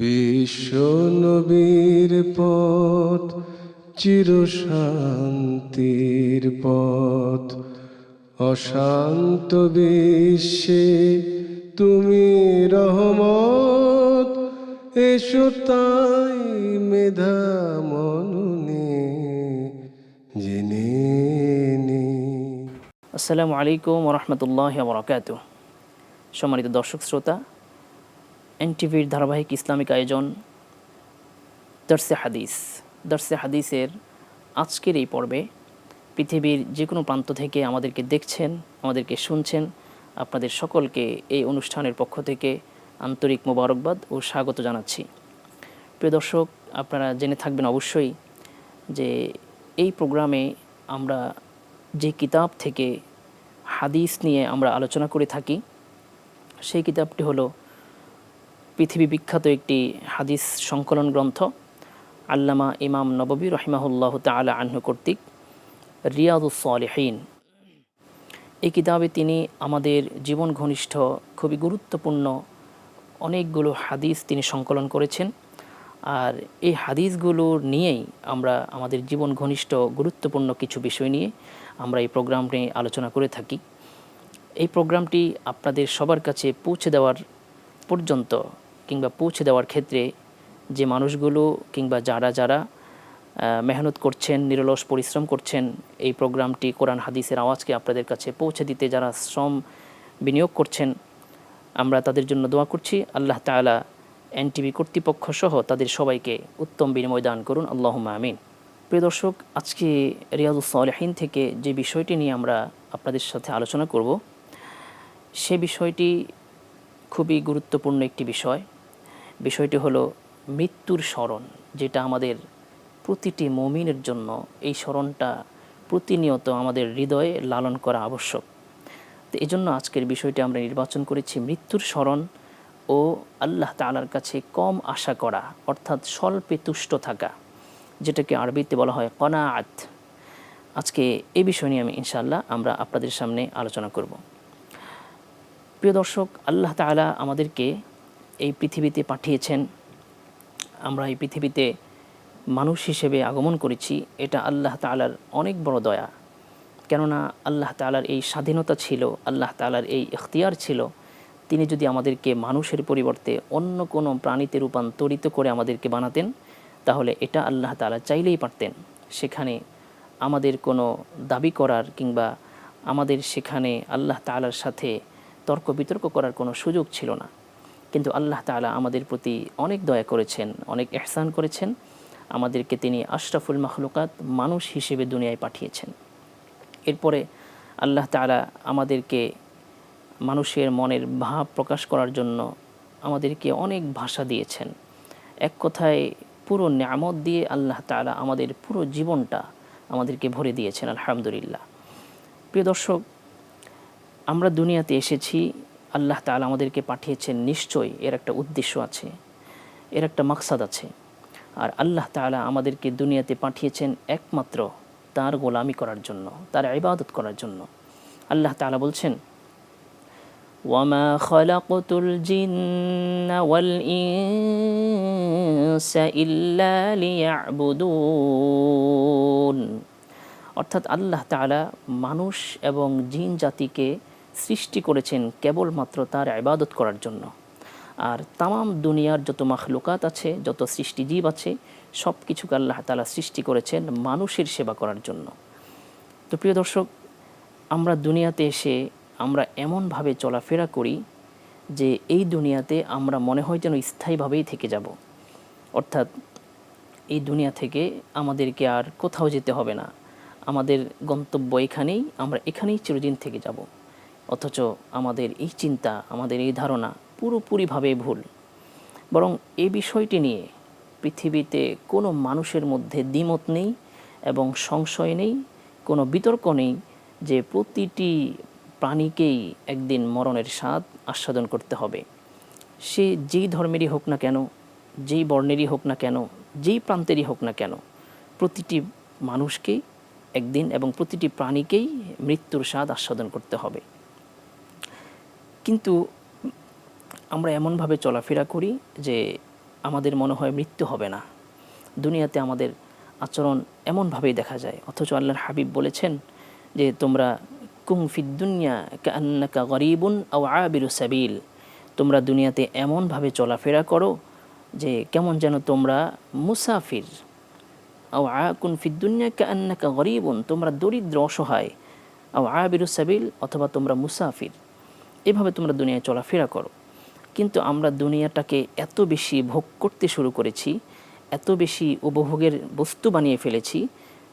বিশ্ব নবীর পথ চির শান্তির পথ। অশান্ত বিশ্বে তুমি রহমত, এসো তাই মেধা মননে, জেনে আসসালামু আলাইকুম রহমতুল্লাহ বরকাত সম্মানিত দর্শক, শ্রোতা এনটিভির ধারাবাহিক ইসলামিক আয়োজন, দর্শে হাদিস। দর্শে হাদিসের আজকের এই পর্বে পৃথিবীর যে কোনো প্রান্ত থেকে আমাদেরকে দেখছেন, আমাদেরকে শুনছেন, আপনাদের সকলকে এই অনুষ্ঠানের পক্ষ থেকে আন্তরিক মোবারকবাদ ও স্বাগত জানাচ্ছি। প্রিয় দর্শক, আপনারা জেনে থাকবেন অবশ্যই যে এই প্রোগ্রামে আমরা যে কিতাব থেকে হাদিস নিয়ে আমরা আলোচনা করে থাকি, সেই কিতাবটি হলো পৃথিবী বিখ্যাত একটি হাদিস সংকলন গ্রন্থ আল্লামা ইমাম নববী রহিমাহুল্লাহ তালা আহ্ন কর্তৃক রিয়াদুস সালেহীন। এই কিতাবে তিনি আমাদের জীবন ঘনিষ্ঠ, খুবই গুরুত্বপূর্ণ অনেকগুলো হাদিস তিনি সংকলন করেছেন। আর এই হাদিসগুলো নিয়েই আমরা আমাদের জীবন ঘনিষ্ঠ, গুরুত্বপূর্ণ কিছু বিষয় নিয়ে আমরা এই প্রোগ্রাম নিয়ে আলোচনা করে থাকি। এই প্রোগ্রামটি আপনাদের সবার কাছে পৌঁছে দেওয়ার পর্যন্ত কিংবা পৌঁছে দেওয়ার ক্ষেত্রে যে মানুষগুলো কিংবা যারা যারা মেহনত করছেন, নিরলস পরিশ্রম করছেন, এই প্রোগ্রামটি কোরআন হাদিসের আওয়াজকে আপনাদের কাছে পৌঁছে দিতে যারা শ্রম বিনিয়োগ করছেন, আমরা তাদের জন্য দোয়া করছি। আল্লাহ তাআলা এনটিভি কর্তৃপক্ষ সহ তাদের সবাইকে উত্তম বিনিময় দান করুন। আল্লাহ আমিন। প্রিয় দর্শক, আজকে রিয়াজুস সালেহীন থেকে যে বিষয়টি নিয়ে আমরা আপনাদের সাথে আলোচনা করব, সে বিষয়টি খুবই গুরুত্বপূর্ণ একটি বিষয়। বিষয়টি হলো মৃত্যুর স্মরণ, যেটা আমাদের প্রতিটি মমিনের জন্য এই স্মরণটা প্রতিনিয়ত আমাদের হৃদয়ে লালন করা আবশ্যক। তো এই জন্য আজকের বিষয়টি আমরা নির্বাচন করেছি মৃত্যুর স্মরণ ও আল্লাহ তালার কাছে কম আশা করা, অর্থাৎ স্বল্পে তুষ্ট থাকা, যেটাকে আরবিতে বলা হয় কনাআত। আজকে এই বিষয় নিয়ে আমি ইনশাল্লাহ আমরা আপনাদের সামনে আলোচনা করব। প্রিয় দর্শক, আল্লাহ তাআলা আমাদেরকে এই পৃথিবীতে পাঠিয়েছেন। আমরা এই পৃথিবীতে মানুষ হিসেবে আগমন করেছি। এটা আল্লাহ তালার অনেক বড় দয়া। কেননা আল্লাহ তালার এই স্বাধীনতা ছিল, আল্লাহ তালার এই ইখতিয়ার ছিল। তিনি যদি আমাদেরকে মানুষের পরিবর্তে অন্য কোনো প্রাণীতে রূপান্তরিত করে আমাদেরকে বানাতেন, তাহলে এটা আল্লাহ তাআলা চাইলেই পারতেন। সেখানে আমাদের কোনো দাবি করার কিংবা আমাদের সেখানে আল্লাহ তাআলার সাথে তর্ক বিতর্ক করার কোনো সুযোগ ছিল না। কিন্তু আল্লাহ তালা আমাদের প্রতি অনেক দয়া করেছেন, অনেক এহসান করেছেন। আমাদেরকে তিনি আশরাফুল মাখলুকাত মানুষ হিসেবে দুনিয়ায় পাঠিয়েছেন। এরপরে আল্লাহ তাআলা আমাদেরকে মানুষের মনের ভাব প্রকাশ করার জন্য আমাদেরকে অনেক ভাষা দিয়েছেন। এক কথায় পুরো নিয়ামত দিয়ে আল্লাহ তাআলা আমাদের পুরো জীবনটা আমাদেরকে ভরে দিয়েছেন, আলহামদুলিল্লাহ। প্রিয় দর্শক, আমরা দুনিয়াতে এসেছি আল্লাহ তাআলা আমাদেরকে পাঠিয়েছেন নিশ্চয়ই এর একটা উদ্দেশ্য আছে এর একটা মাকসাদ আছে আর আল্লাহ তাআলা আমাদেরকে দুনিয়াতে পাঠিয়েছেন একমাত্র তার গোলামি করার জন্য তার ইবাদত করার জন্য আল্লাহ তাআলা বলছেন وما خلقت الجن والإنس إلا ليعبدون অর্থাৎ আল্লাহ তাআলা মানুষ এবং জিন জাতিকে সৃষ্টি করেছেন কেবলমাত্র তার ইবাদত করার জন্য। আর তামাম দুনিয়ার যত মাখলুকাত আছে, যত সৃষ্টিজীব আছে সব কিছুকে আল্লাহ তালা সৃষ্টি করেছেন মানুষের সেবা করার জন্য। তো প্রিয় দর্শক, আমরা দুনিয়াতে এসে আমরা এমনভাবে চলাফেরা করি যে এই দুনিয়াতে আমরা মনে হয় যেন স্থায়ীভাবেই থেকে যাব। অর্থাৎ এই দুনিয়া থেকে আমাদেরকে আর কোথাও যেতে হবে না। আমাদের গন্তব্য এখানেই, আমরা এখানেই চিরদিন থেকে যাব। অথচ আমাদের এই চিন্তা, আমাদের এই ধারণা পুরোপুরিভাবে ভুল। বরং এ বিষয়টি নিয়ে পৃথিবীতে কোনো মানুষের মধ্যে দ্বিমত নেই এবং সংশয় নেই, কোনো বিতর্ক নেই যে প্রতিটি প্রাণীকেই একদিন মরণের স্বাদ আস্বাদন করতে হবে। সে যেই ধর্মেরই হোক না কেন, যেই বর্ণেরই হোক না কেন, যেই প্রান্তেরই হোক না কেন, প্রতিটি মানুষকেই একদিন এবং প্রতিটি প্রাণীকেই মৃত্যুর স্বাদ আস্বাদন করতে হবে। কিন্তু আমরা এমনভাবে চলাফেরা করি যে আমাদের মনে হয় মৃত্যু হবে না। দুনিয়াতে আমাদের আচরণ এমনভাবেই দেখা যায়। অথচ আল্লাহর হাবিব বলেছেন যে, তোমরা কুম ফিদ দুনিয়া কান্নাকা গরিবুন আও আবিরু সাবিল। তোমরা দুনিয়াতে এমনভাবে চলাফেরা করো যে, কেমন যেন তোমরা মুসাফির। আও আকুন ফিদ্দুনিয়া কান্নাকা গরিবুন, তোমরা দরিদ্র, অসহায়। আও আবিরু সাবিল, অথবা তোমরা মুসাফির। এভাবে তোমরা দুনিয়ায় চলাফেরা করো। কিন্তু আমরা দুনিয়াটাকে এত বেশি ভোগ করতে শুরু করেছি, এত বেশি উপভোগের বস্তু বানিয়ে ফেলেছি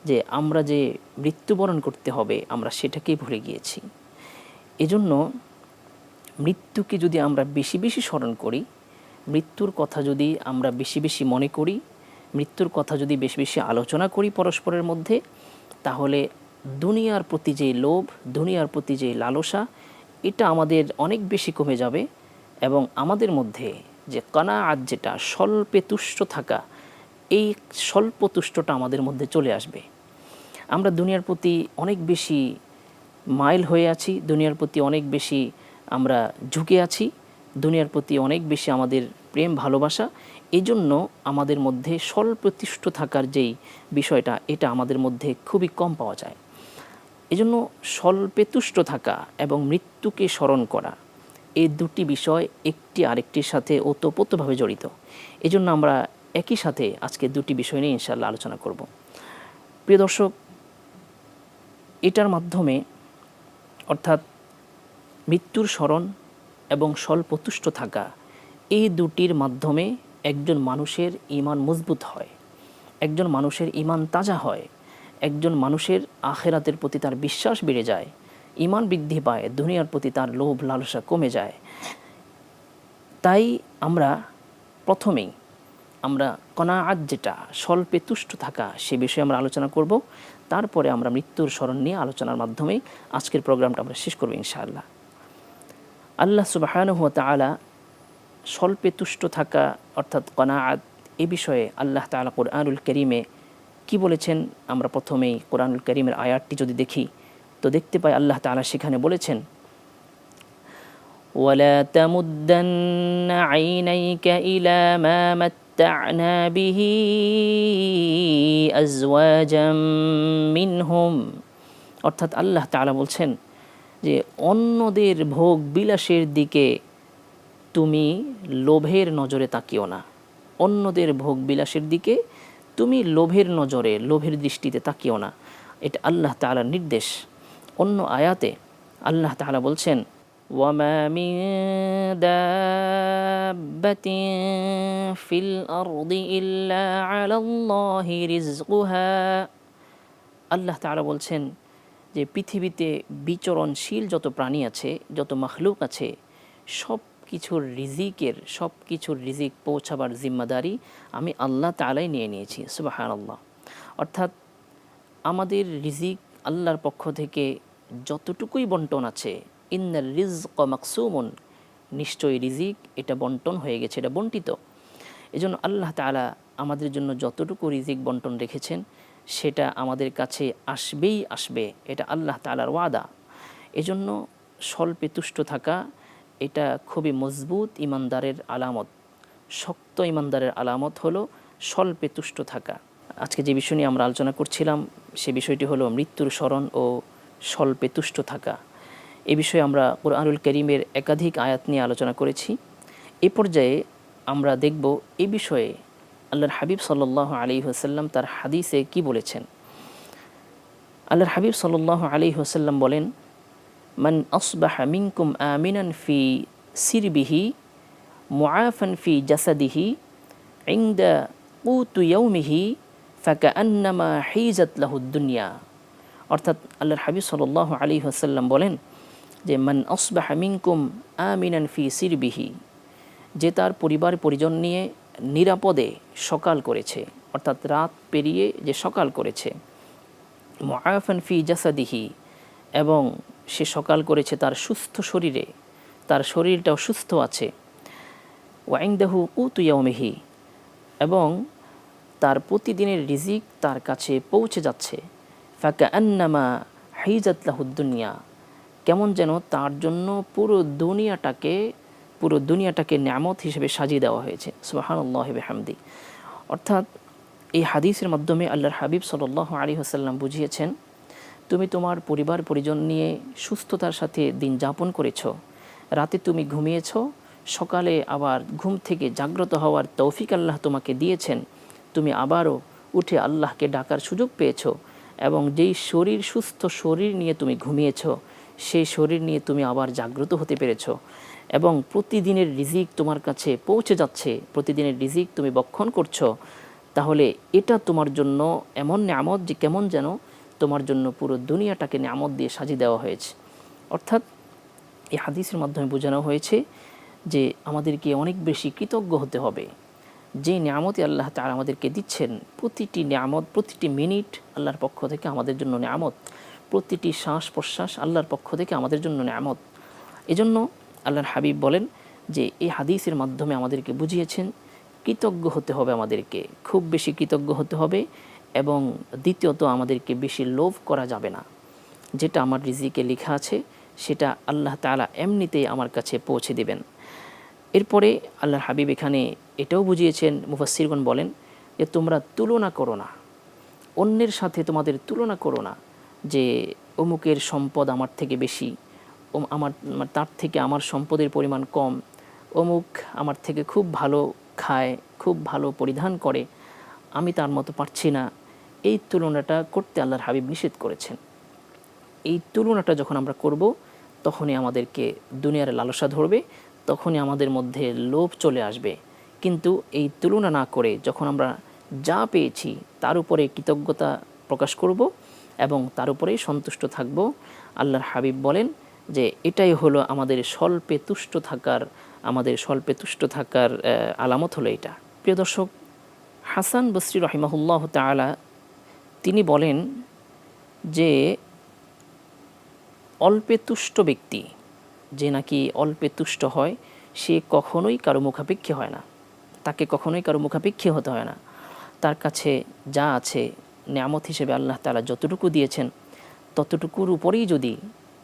যে আমরা যে মৃত্যুবরণ করতে হবে, আমরা সেটাকেই ভুলে গিয়েছি। এজন্য মৃত্যুকে যদি আমরা বেশি বেশি স্মরণ করি, মৃত্যুর কথা যদি আমরা বেশি বেশি মনে করি, মৃত্যুর কথা যদি বেশি বেশি আলোচনা করি পরস্পরের মধ্যে, তাহলে দুনিয়ার প্রতি যে লোভ, দুনিয়ার প্রতি যে লালসা এটা আমাদের অনেক বেশি কমে যাবে এবং আমাদের মধ্যে যে কনাআত যেটা, স্বল্পে তুষ্ট থাকা, এই স্বল্প তুষ্টটা আমাদের মধ্যে চলে আসবে। আমরা দুনিয়ার প্রতি অনেক বেশি মাইল হয়ে আছি, দুনিয়ার প্রতি অনেক বেশি আমরা ঝুঁকে আছি, দুনিয়ার প্রতি অনেক বেশি আমাদের প্রেম, ভালোবাসা এই জন্য আমাদের মধ্যে স্বল্পতিষ্ঠ থাকার যেই বিষয়টা, এটা আমাদের মধ্যে খুবই কম পাওয়া যায়। এজন্য স্বল্পে তুষ্ট থাকা এবং মৃত্যুকে স্মরণ করা এই দুটি বিষয় একটি আরেকটির সাথে ওতপ্রোতভাবে জড়িত। এজন্য আমরা একই সাথে আজকে দুটি বিষয় নিয়ে ইনশাল্লাহ আলোচনা করব। প্রিয় দর্শক, এটার মাধ্যমে অর্থাৎ মৃত্যুর স্মরণ এবং স্বল্পতুষ্ট থাকা এই দুটির মাধ্যমে একজন মানুষের ইমান মজবুত হয়, একজন মানুষের ইমান তাজা হয় একজন মানুষের আখেরাতের প্রতি তার বিশ্বাস বেড়ে যায়। ইমান বৃদ্ধি পায়, দুনিয়ার প্রতি তার লোভ লালসা কমে যায়। তাই আমরা প্রথমেই, আমরা কনাআত যেটা, স্বল্পে তুষ্ট থাকা, সে বিষয়ে আমরা আলোচনা করব। তারপরে আমরা মৃত্যুর স্মরণ নিয়ে আলোচনার মাধ্যমে আজকের প্রোগ্রামটা আমরা শেষ করব ইনশাআল্লাহ। আল্লাহ সুবাহানু তালা স্বল্পে তুষ্ট থাকা, অর্থাৎ কনাআত, এ বিষয়ে আল্লাহ তালা কোরআনুল করিমে কি বলেছেন আমরা প্রথমেই কোরআনুল করিমের আয়াতটি যদি দেখি তো দেখতে পাই আল্লাহ তালা সেখানে বলেছেন ولا تمدن عينيك إلى ما متعنا به أزواجا منهم অর্থাৎ আল্লাহ তাআলা বলছেন যে অন্যদের ভোগ বিলাসের দিকে তুমি লোভের নজরে তাকিও না অন্যদের ভোগ বিলাসের দিকে তুমি লোভের নজরে লোভের দৃষ্টিতে তাকিও না এটা আল্লাহ তাআলার নির্দেশ অন্য আয়াতে আল্লাহ তাআলা বলছেন وما من دابة في الأرض إلا على الله رزقها আল্লাহ তাআলা বলছেন যে পৃথিবীতে বিচরণশীল যত প্রাণী আছে যত মখলুক আছে সব কিছুর রিজিকের সব কিছুর রিজিক পৌঁছাবার জিম্মাদারি আমি আল্লাহ তালাই নিয়ে নিয়েছি সুবাহান আল্লাহ অর্থাৎ আমাদের রিজিক আল্লাহর পক্ষ থেকে যতটুকুই বন্টন আছে ইন্নার রিজ মাকসুমন, নিশ্চয়ই রিজিক এটা বন্টন হয়ে গেছে, এটা বন্টিত। এজন্য আল্লাহ তালা আমাদের জন্য যতটুকু রিজিক বন্টন রেখেছেন, সেটা আমাদের কাছে আসবেই আসবে, এটা আল্লাহ তালার ওয়াদা। এজন্য স্বল্পে তুষ্ট থাকা এটা খুবই মজবুত ইমানদারের আলামত। শক্ত ইমানদারের আলামত হলো স্বল্পে তুষ্ট থাকা। আজকে যে বিষয় নিয়ে আমরা আলোচনা করছিলাম, সে বিষয়টি হলো মৃত্যুর স্মরণ ও স্বল্পে তুষ্ট থাকা। এ বিষয়ে আমরা কোরআনুল করিমের একাধিক আয়াত নিয়ে আলোচনা করেছি। এ পর্যায়ে আমরা দেখব এ বিষয়ে আল্লাহর হাবিব সাল্লাহ আলী হোসাল্লাম তার হাদিসে কি বলেছেন। আল্লাহর হাবিব সাল্লাহ আলী হোসাল্লাম বলেন মান আসবাহ মিনকুম আমিনান ফি সিরবিহি মুআফান ফি জাসাদিহি ইংদা কুতু ইয়ৌমিহি ফাকা আন্নামা হিজাত লাহুদ্দুনিয়া অর্থাৎ আল্লাহর হাবিব সাল্লাহ আলী হোসাল্লাম বলেন যে, মান আসবাহ মিনকুম আমিনান ফি সিরবিহি যে তার পরিবার পরিজন নিয়ে নিরাপদে সকাল করেছে, অর্থাৎ রাত পেরিয়ে যে সকাল করেছে, মুআফান ফি জাসাদিহি, এবং সে সকাল করেছে তার সুস্থ শরীরে। তার শরীরটাও সুস্থ আছে। ওয়াইংদাহু কুতুয়ামেহি এবং তার প্রতিদিনের রিজিক তার কাছে পৌঁছে যাচ্ছে। ফাঁকা আন্নামা হাইজাতলাহুদ্দুনিয়া কেমন যেন তার জন্য পুরো দুনিয়াটাকে পুরো দুনিয়াটাকে ন্যামত হিসেবে সাজিয়ে দেওয়া হয়েছে। সুবাহানুল্লাহ হামদি অর্থাৎ এই হাদিসের মাধ্যমে আল্লাহর হাবিব সাল্লাহ আলী হাসাল্লাম বুঝিয়েছেন তুমি তোমার পরিবার, পরিজন নিয়ে সুস্থতার সাথে দিন যাপন করেছ। রাতে তুমি ঘুমিয়েছ। সকালে আবার ঘুম থেকে জাগ্রত হওয়ার তৌফিক আল্লাহ তোমাকে দিয়েছেন। তুমি আবারও উঠে আল্লাহকে ডাকার সুযোগ পেয়েছ এবং যেই শরীর, সুস্থ শরীর নিয়ে তুমি ঘুমিয়েছ, সেই শরীর নিয়ে তুমি আবার জাগ্রত হতে পেরেছ এবং প্রতিদিনের রিজিক তোমার কাছে পৌঁছে যাচ্ছে। প্রতিদিনের রিজিক তুমি বক্ষণ করছ। তাহলে এটা তোমার জন্য এমন নামত যে কেমন যেন তোমার জন্য পুরো দুনিয়াটাকে নিয়ামত দিয়ে সাজিয়ে দেওয়া হয়েছে। অর্থাৎ এই হাদিসের মাধ্যমে বোঝানো হয়েছে যে আমাদেরকে অনেক বেশি কৃতজ্ঞ হতে হবে। যে নিয়ামতে আল্লাহ তার আমাদেরকে দিচ্ছেন, প্রতিটি নিয়ামত, প্রতিটি মিনিট আল্লাহর পক্ষ থেকে আমাদের জন্য নিয়ামত, প্রতিটি শ্বাস প্রশ্বাস আল্লাহর পক্ষ থেকে আমাদের জন্য নিয়ামত। এজন্য আল্লাহর হাবিব বলেন যে এই হাদিসের মাধ্যমে আমাদেরকে বুঝিয়েছেন, কৃতজ্ঞ হতে হবে আমাদেরকে। খুব বেশি কৃতজ্ঞ হতে হবে এবং দ্বিতীয়ত আমাদেরকে বেশি লোভ করা যাবে না। যেটা আমার রিজিকে লেখা আছে, সেটা আল্লাহ তালা এমনিতেই আমার কাছে পৌঁছে দেবেন। এরপরে আল্লাহর হাবিব এখানে এটাও বুঝিয়েছেন মুফাসিরগণ বলেন যে, তোমরা তুলনা করো না। অন্যের সাথে তোমাদের তুলনা করো না যে, অমুকের সম্পদ আমার থেকে বেশি আমার, তার থেকে আমার সম্পদের পরিমাণ কম, অমুক আমার থেকে খুব ভালো খায়, খুব ভালো পরিধান করে, আমি তার মতো পারছি না এই তুলনাটা করতে আল্লাহর হাবিব নিষেধ করেছেন। এই তুলনাটা যখন আমরা করব, তখনই আমাদেরকে দুনিয়ার লালসা ধরবে, তখনই আমাদের মধ্যে লোভ চলে আসবে। কিন্তু এই তুলনা না করে যখন আমরা যা পেয়েছি, তার উপরে কৃতজ্ঞতা প্রকাশ করব এবং তার উপরেই সন্তুষ্ট থাকব, আল্লাহর হাবিব বলেন যে এটাই হলো আমাদের স্বল্পে তুষ্ট থাকার, আমাদের স্বল্পে তুষ্ট থাকার আলামত হলো এটা। প্রিয় দর্শক, হাসান বসরি রহিমাহুল্লাহ তালা তিনি বলেন যে, অল্পে তুষ্ট ব্যক্তি যে নাকি অল্পে তুষ্ট হয়, সে কখনোই কারও মুখাপেক্ষী হয় না। তাকে কখনোই কারও মুখাপেক্ষী হতে হয় না। তার কাছে যা আছে, নিয়ামত হিসেবে আল্লাহ তালা যতটুকু দিয়েছেন, ততটুকুর উপরেই যদি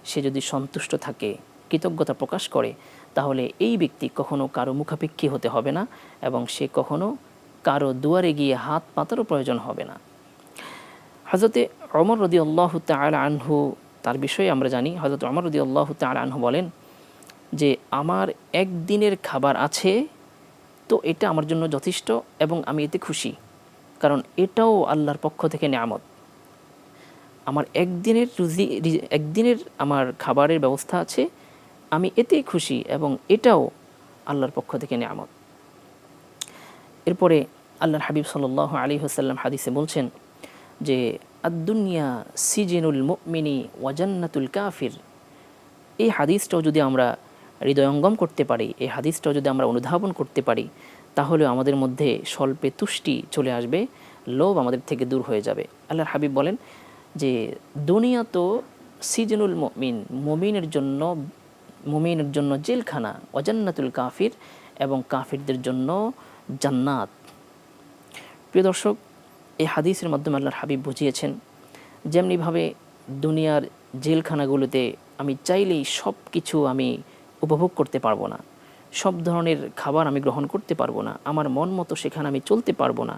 সে যদি সন্তুষ্ট থাকে, কৃতজ্ঞতা প্রকাশ করে, তাহলে এই ব্যক্তি কখনো কারও মুখাপেক্ষী হতে হবে না এবং সে কখনো কারও দুয়ারে গিয়ে হাত পাতারও প্রয়োজন হবে না। হজরতে অমর রদি আল্লাহ তাল আনহু, তার বিষয়ে আমরা জানি হজরত অমর রদি আল্লাহ তাল আনহু বলেন যে, আমার একদিনের খাবার আছে, তো এটা আমার জন্য যথেষ্ট এবং আমি এতে খুশি, কারণ এটাও আল্লাহর পক্ষ থেকে নেয়ামত। আমার একদিনের রুজি একদিনের আমার খাবারের ব্যবস্থা আছে, আমি এতেই খুশি এবং এটাও আল্লাহর পক্ষ থেকে নেয়ামত। এরপরে আল্লাহর হাবিব সাল আলী হাসাল্লাম হাদিসে বলছেন যে আদুনিয়া সিজিনুল মুমিনি ওয়াজান্নাতুল কাফির। এই হাদিসটাও যদি আমরা হৃদয়ঙ্গম করতে পারি, এই হাদিসটাও যদি আমরা অনুধাবন করতে পারি তাহলে আমাদের মধ্যে স্বল্পে তুষ্টি চলে আসবে, লোভ আমাদের থেকে দূর হয়ে যাবে। আল্লাহর হাবিব বলেন যে, দুনিয়া তো সিজনুল মমিন, মমিনের জন্য মমিনের জন্য জেলখানা অজান্নাতুল কাফির এবং কাফিরদের জন্য জান্নাত। প্রিয় দর্শক এই হাদিসের মাধ্যমে আল্লাহর হাবিব বুঝিয়েছেন, যেমনিভাবে দুনিয়ার জেলখানাগুলোতে আমি চাইলেই সব কিছু আমি উপভোগ করতে পারব না, সব ধরনের খাবার আমি গ্রহণ করতে পারব না, আমার মন মতো সেখানে আমি চলতে পারব না,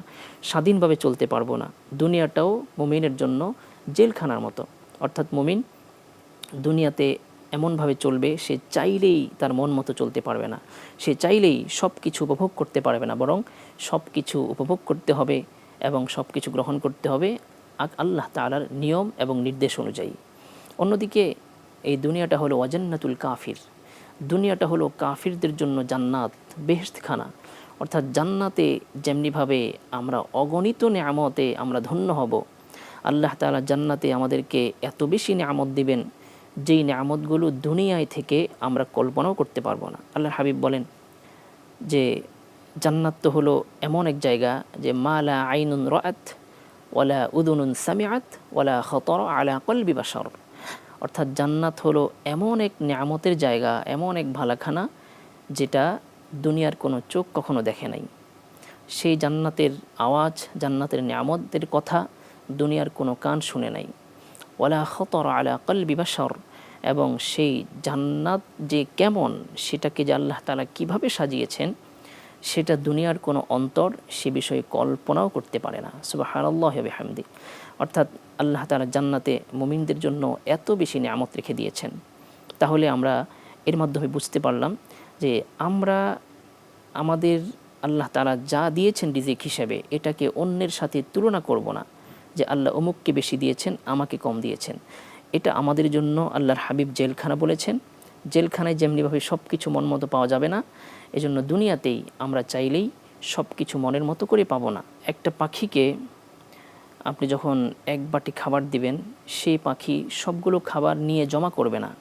স্বাধীনভাবে চলতে পারব না, দুনিয়াটাও মুমিনের জন্য জেলখানার মতো। অর্থাৎ মুমিন দুনিয়াতে এমনভাবে চলবে, সে চাইলেই তার মন মতো চলতে পারবে না, সে চাইলেই সব কিছু উপভোগ করতে পারবে না, বরং সব কিছু উপভোগ করতে হবে এবং সব কিছু গ্রহণ করতে হবে আল্লাহ তালার নিয়ম এবং নির্দেশ অনুযায়ী। অন্যদিকে এই দুনিয়াটা হলো অজান্নাতুল কাফির। দুনিয়াটা হলো কাফিরদের জন্য জান্নাত বেহেস্তখানা অর্থাৎ জান্নাতে যেমনিভাবে আমরা অগণিত নিয়ামতে আমরা ধন্য হব, আল্লাহ তালা জান্নাতে আমাদেরকে এত বেশি নিয়ামত দিবেন যেই নিয়ামতগুলো দুনিয়ায় থেকে আমরা কল্পনাও করতে পারব না। আল্লাহ হাবিব বলেন যে জান্নাত তো হলো এমন এক জায়গা যে মালা আইনুন রাত ওয়ালা উদুনুন সামিয়াত ওয়ালা খতর আলা কলবি বাসর অর্থাৎ জান্নাত হলো এমন এক নিয়ামতের জায়গা, এমন এক ভালাখানা যেটা দুনিয়ার কোনো চোখ কখনো দেখে নাই। সেই জান্নাতের আওয়াজ, জান্নাতের নিয়ামতের কথা দুনিয়ার কোনো কান শুনে নাই। ওয়ালা খতর আলা কলবি বাসর এবং সেই জান্নাত যে কেমন সেটাকে যে আল্লাহ তালা কীভাবে সাজিয়েছেন সেটা দুনিয়ার কোনো অন্তর সে বিষয়ে কল্পনাও করতে পারে না। সুবাহানাল্লাহ হামদি অর্থাৎ আল্লাহ তালা জান্নাতে মুমিনদের জন্য এত বেশি নিয়ামত রেখে দিয়েছেন। তাহলে আমরা এর মাধ্যমে বুঝতে পারলাম যে আমরা আমাদের আল্লাহ তালা যা দিয়েছেন রিজিক হিসেবে এটাকে অন্যের সাথে তুলনা করব না। যে আল্লাহ অমুককে বেশি দিয়েছেন, আমাকে কম দিয়েছেন। এটা আমাদের জন্য আল্লাহর হাবিব জেলখানা বলেছেন। জেলখানায় যেমনিভাবে সব কিছু মন মতো পাওয়া যাবে না, এজন্য দুনিয়াতেই আমরা চাইলেই সব কিছু মনের মতো করে পাবো না। একটা পাখিকে আপনি যখন এক বাটি খাবার দিবেন, সেই পাখি সবগুলো খাবার নিয়ে জমা করবে না,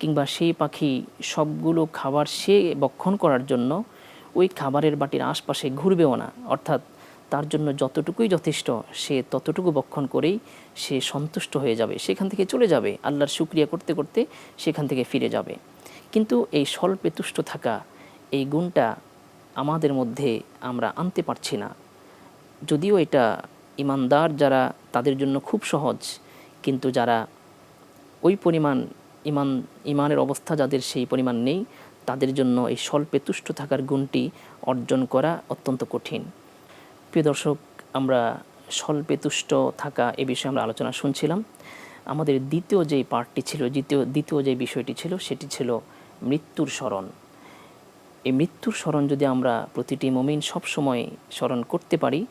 কিংবা সেই পাখি সবগুলো খাবার সে বক্ষণ করার জন্য ওই খাবারের বাটির আশপাশে ঘুরবেও না, অর্থাৎ তার জন্য যতটুকুই যথেষ্ট, সে ততটুকু বক্ষণ করেই সে সন্তুষ্ট হয়ে যাবে। সেখান থেকে চলে যাবে। আল্লাহর শুক্রিয়া করতে করতে সেখান থেকে ফিরে যাবে। কিন্তু এই স্বল্পে তুষ্ট থাকা এই গুণটা আমাদের মধ্যে আমরা আনতে পারছি না। যদিও এটা ইমানদার যারা, তাদের জন্য খুব সহজ। কিন্তু যারা ওই পরিমাণ ইমান, ইমানের অবস্থা যাদের সেই পরিমাণ নেই, তাদের জন্য এই স্বল্পে তুষ্ট থাকার গুণটি অর্জন করা অত্যন্ত কঠিন। প্রিয় দর্শক, আমরা স্বল্পে তুষ্ট থাকা এ বিষয়ে আমরা আলোচনা শুনছিলাম। আমাদের দ্বিতীয় যেই পার্টটি ছিল, দ্বিতীয় দ্বিতীয় যে বিষয়টি ছিল, সেটি ছিল মৃত্যুর স্মরণ। এই মৃত্যুর স্মরণ যদি আমরা প্রতিটি মমিন সবসময় স্মরণ করতে পারি,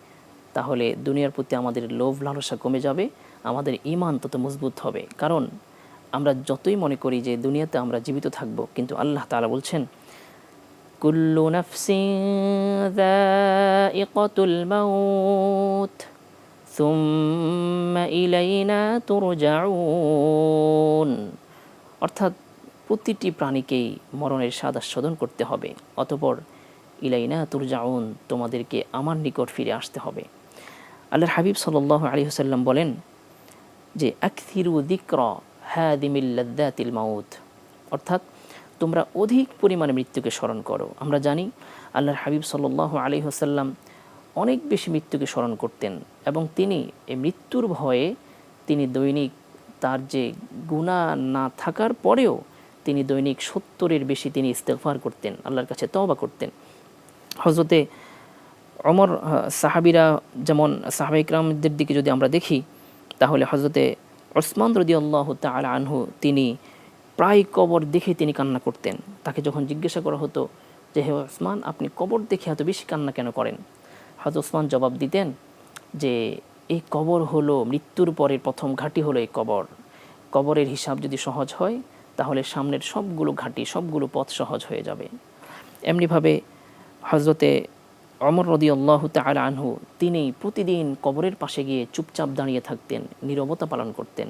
তাহলে দুনিয়ার প্রতি আমাদের লোভ লালসা কমে যাবে, আমাদের ইমান তত মজবুত হবে। কারণ আমরা যতই মনে করি যে দুনিয়াতে আমরা জীবিত থাকব, কিন্তু আল্লাহ তাআলা বলছেন কুল্লু নাফসিন যায়িকাতুল মাউত সুম্মা ইলাইনা তুরজাউন অর্থাৎ প্রতিটি প্রাণীকেই মরণের স্বাদ আস্বাদন করতে হবে, অতপর ইলাইনা তুরজাউন, তোমাদেরকে আমার নিকট ফিরে আসতে হবে। আল্লাহর হাবিব সাল্লাহ আলী হাসাল্লাম বলেন যে আকথিরু দিক্র হ্যাদিমিল্লাদ্দাতিল মাউত। অর্থাৎ তোমরা অধিক পরিমাণে মৃত্যুকে স্মরণ করো। আমরা জানি আল্লাহর হাবিব সাল্লাহ আলী হাসাল্লাম অনেক বেশি মৃত্যুকে স্মরণ করতেন এবং তিনি এই মৃত্যুর ভয়ে তিনি দৈনিক তার যে গুণা না থাকার পরেও তিনি দৈনিক সত্তরের বেশি তিনি ইস্তেফার করতেন, আল্লাহর কাছে তওবা করতেন। হজরতে অমর সাহাবিরা যেমন সাহাবা ইকরামদের দিকে যদি আমরা দেখি, তাহলে হজরতে ওসমান রদি আল্লাহ তালা আনহু তিনি প্রায় কবর দেখে তিনি কান্না করতেন। তাকে যখন জিজ্ঞাসা করা হতো যে, হে ওসমান, আপনি কবর দেখে এত বেশি কান্না কেন করেন? হজরত ওসমান জবাব দিতেন যে এই কবর হলো মৃত্যুর পরের প্রথম ঘাঁটি হলো এই কবর। কবরের হিসাব যদি সহজ হয়, তাহলে সামনের সবগুলো ঘাঁটি, সবগুলো পথ সহজ হয়ে যাবে। এমনিভাবে হজরতে অমর রদি আল্লাহ তাল আনহু তিনি প্রতিদিন কবরের পাশে গিয়ে চুপচাপ দাঁড়িয়ে থাকতেন, নীরবতা পালন করতেন।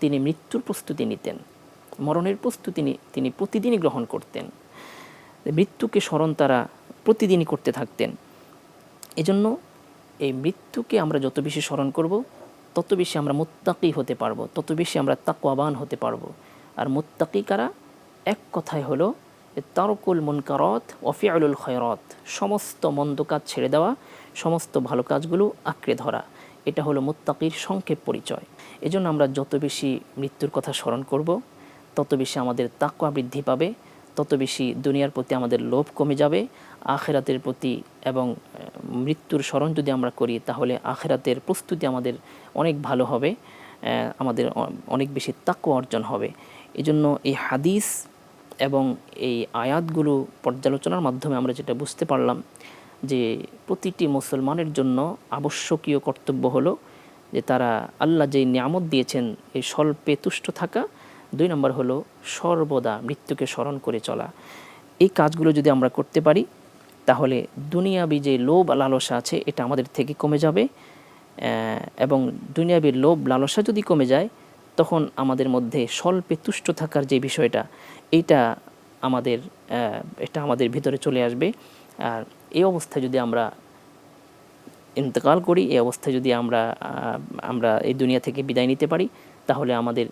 তিনি মৃত্যুর প্রস্তুতি নিতেন। মরণের প্রস্তুতি তিনি প্রতিদিনই গ্রহণ করতেন। মৃত্যুকে স্মরণ তারা প্রতিদিনই করতে থাকতেন। এজন্য এই মৃত্যুকে আমরা যত বেশি স্মরণ করব, তত বেশি আমরা মোত্তাকি হতে পারব, তত বেশি আমরা তাকওয়াবান হতে পারব। আর মোত্তাকি কারা? এক কথায় হলো তারকুল মুনকারত ওফিয়ালুল খয়রত। সমস্ত মন্দ কাজ ছেড়ে দেওয়া, সমস্ত ভালো কাজগুলো আঁকড়ে ধরা। এটা হলো মুত্তাকির সংক্ষেপ পরিচয়। এজন্য আমরা যত বেশি মৃত্যুর কথা স্মরণ করব তত বেশি আমাদের তাকওয়া বৃদ্ধি পাবে, তত বেশি দুনিয়ার প্রতি আমাদের লোভ কমে যাবে, আখেরাতের প্রতি এবং মৃত্যুর স্মরণ যদি আমরা করি তাহলে আখেরাতের প্রস্তুতি আমাদের অনেক ভালো হবে আমাদের অনেক বেশি তাকওয়া অর্জন হবে। এজন্য এই হাদিস এবং এই আয়াতগুলো পর্যালোচনার মাধ্যমে আমরা যেটা বুঝতে পারলাম যে প্রতিটি মুসলমানের জন্য আবশ্যকীয় কর্তব্য হলো যে তারা আল্লাহ যেই নিয়ামত দিয়েছেন, এই স্বল্পে তুষ্ট থাকা দুই নম্বর হলো সর্বদা মৃত্যুকে স্মরণ করে চলা। এই কাজগুলো যদি আমরা করতে পারি, তাহলে দুনিয়াবি যে লোভ লালসা আছে, এটা আমাদের থেকে কমে যাবে এবং দুনিয়াবির লোভ, লালসা যদি কমে যায়, তখন আমাদের মধ্যে স্বল্পে তুষ্ট থাকার যে বিষয়টা, এইটা আমাদের এটা আমাদের ভিতরে চলে আসবে। আর এই অবস্থায় যদি আমরা ইন্তকাল করি, এই অবস্থায় যদি আমরা আমরা এই দুনিয়া থেকে বিদায় নিতে পারি, তাহলে আমাদের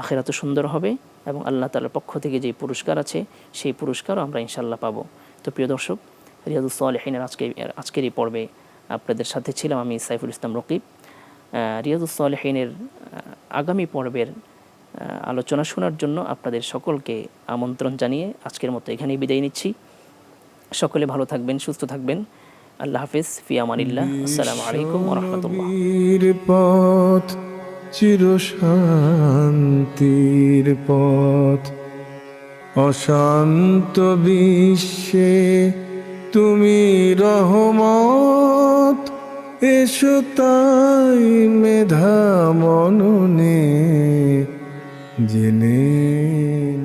আখেরাত সুন্দর হবে এবং আল্লাহ তালার পক্ষ থেকে যে পুরস্কার আছে সেই পুরস্কারও আমরা ইনশাল্লাহ পাবো। তো প্রিয় দর্শক রিয়াজুল সালেহিনের আজকে আজকের এই পর্বে আপনাদের সাথে ছিলাম আমি সাইফুল ইসলাম রকিব। রিয়াজুল সালেহিনের আগামী পর্বের আলোচনা শোনার জন্য আপনাদের সকলকে আমন্ত্রণ জানিয়ে আজকের মতো এখানেই বিদায় নিচ্ছি। সকলে ভালো থাকবেন সুস্থ থাকবেন। আল্লাহ হাফিজ ফিয়ামানিল্লাহ আসসালামু আলাইকুম রহমতুল্লাহ। চিরশান্তির পথ। অশান্ত বিশ্বে তুমি রহমত এসো তাই মেধা মননে। জেনে